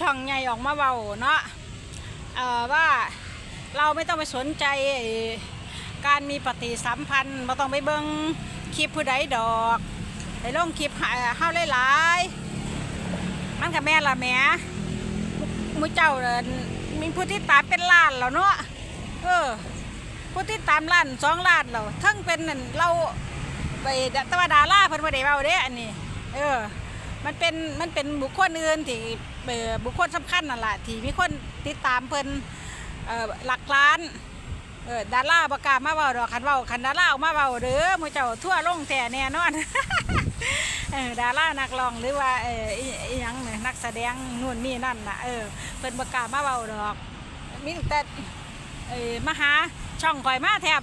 ช่องใหญ่ออกมาเบาเนาะว่าเราไม่ต้องไปสนใจการมีปฏิสัมพันธ์ไม่ต้องไปเบิ่งคลิปผู้ใดดอกไปลงคลิปหาเฮาหลายๆมันกับแม่ละแม่มูเจ้าเอิ้นมีผู้ที่ตามเป็นล้านแล้วเนาะเออผู้ที่ตามล้านสองล้านแล้วทั้งเป็นเราไปแตว่าดาราเพิ่นบ่ได้เว้าเด้อันนี้ เออ มันเป็นมันเป็นบุคคลอื่นที่บุคคลสำคัญนั่นแหละที่มีคนติดตามเพิ่นหลักล้านเออดาราประกาศมาเบาดอกคันเบาคันดาราเอามาเบาเด้อหมูเจ้าทั่วลงแต่แน่นอนเออดารานักร้องหรือว่าเอออยังเนี่ยนักแสดงนู่นนี่นั่นนะเออเพิ่นประกาศมาเบาดอกมีแต่เออมหาช่องข่อยมาแทบ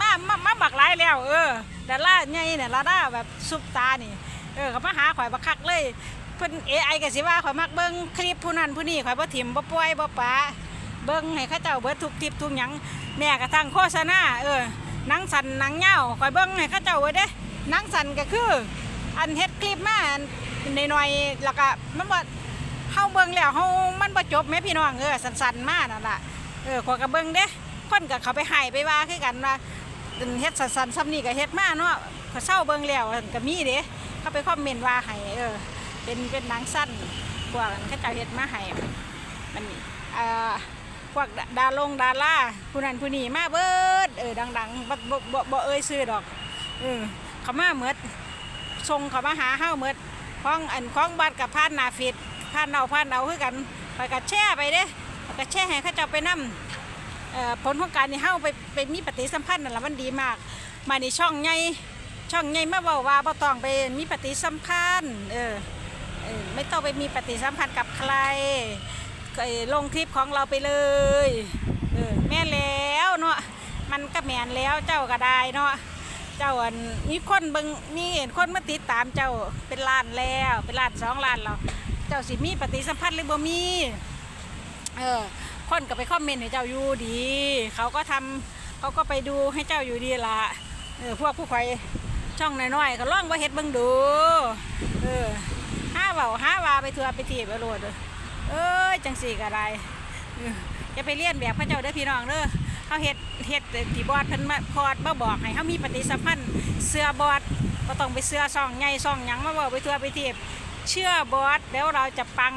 มามามาบักหลายแล้ว เออดาราใหญ่เนี่ยดาราแบบซุปตานี่ เออเขามาหาข่อยบักคักเลยเพิ่น AI ก็สิว่าข่อยมักเบิ่งคลิปผู้นั้นผู้นี้ข่อยบ่ถิ่มบ่ปล่อยบ่ปาเบิ่งให้เขาเจ้าเบิดทุกคลิปทุกหยังแม่กระทั่งโฆษณาเออหนังสันหนังเหย้าข่อยเบิ่งให้เขาเจ้าเบิดเด้หนังสันก็คือ อันเฮ็ดคลิปมาอันหน่อยแล้วก็มันบ่เฮาเบิ่งแล้วเฮามันบ่จบแม่พี่น้องเออสั้นๆมานั่นล่ะเออข่อยก็เบิ่งเด้คนก็เขาไปให้ไปว่าคือกันว่าเฮ็ดสั้นๆซ้ำนี่ก็เฮ็ดมาเนาะ เขาเศร้าเบิ่งแล้วก็มีเด้เข้าไปคอมเมนต์ว่าให้เออเป็นเป็นนังสั้นพวกนั้นเขาเจ้าเฮ็ดมาให้มันเอ่อพวกดาลงดาราผู้นั้นผู้นี้มาเบิดเออดังๆบ่บ่บ่บเอ่ยชื่อดอกเออเขามาเหมดส่งเขามาหาเฮาเหมดของอันของบัตรกับพานนาฟิดพานเอาพานเอาคือกันไปก็แช่ไปเด้ไปก็แช่ให้เขาเจ้าไปนำเอ่อผลของการที่เฮาไปไปมีปฏิสัมพันธ์นั่นละมันดีมาก มาในช่องใหญ่ ช่องใหญ่มาบอกว่าบ่ต้องไปมีปฏิสัมพันธ์เออไม่ต้องไปมีปฏิสัมพันธ์กับใครก็เอ่อลงคลิปของเราไปเลยเออแม่แล้วเนาะมันก็แม่นแล้วเจ้าก็ได้เนาะเจ้าอันมีคนเบิงมีเห็นคนมาติดตามเจ้าเป็นล้านแล้วเป็นล้านสองล้านแล้วเจ้าสิมีปฏิสัมพันธ์หรือบ่มีเออคนก็ไปคอมเมนต์ให้เจ้าอยู่ดี เขาก็ทำเขาก็ไปดูให้เจ้าอยู่ดีละเออพวกผู้ใคอย ช่องน้อยๆก็ล่องว่าเฮ็ดเบิ่งดูเออห้าเบาห้าวาไปทัวไปทีไปโลดเอเอ้ยจังสี่ก็ได้เอออย่าไปเลียนแบบพระเจ้าเด้อพี่น้องเด้อเฮาเฮ็ดเฮ็ดที่บอดเพิ่นมาพอดมาบอกให้เฮามีปฏิสัมพันธ์เสื้อบอดบ่ต้องไปเสื้อซองใหญ่ซองหยังมาเว้าไปทัวไปทีเชื่อบอดแล้วเราจะปัง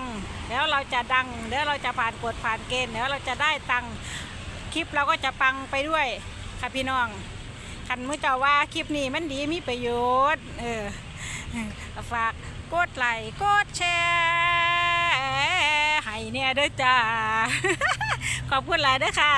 แล้วเราจะดัง แล้วเราจะผ่านกฎผ่านเกณฑ์แล้วเราจะได้ตังค์คลิปเราก็จะปังไปด้วยค่ะพี่น้อง คันมือเจ้าว่าคลิปนี้มันดีมีประโยชน์ เออฝากกดไลค์กดแชร์ให้เนี่ยด้วยจ้า ขอบคุณหลายเด้อค่ะ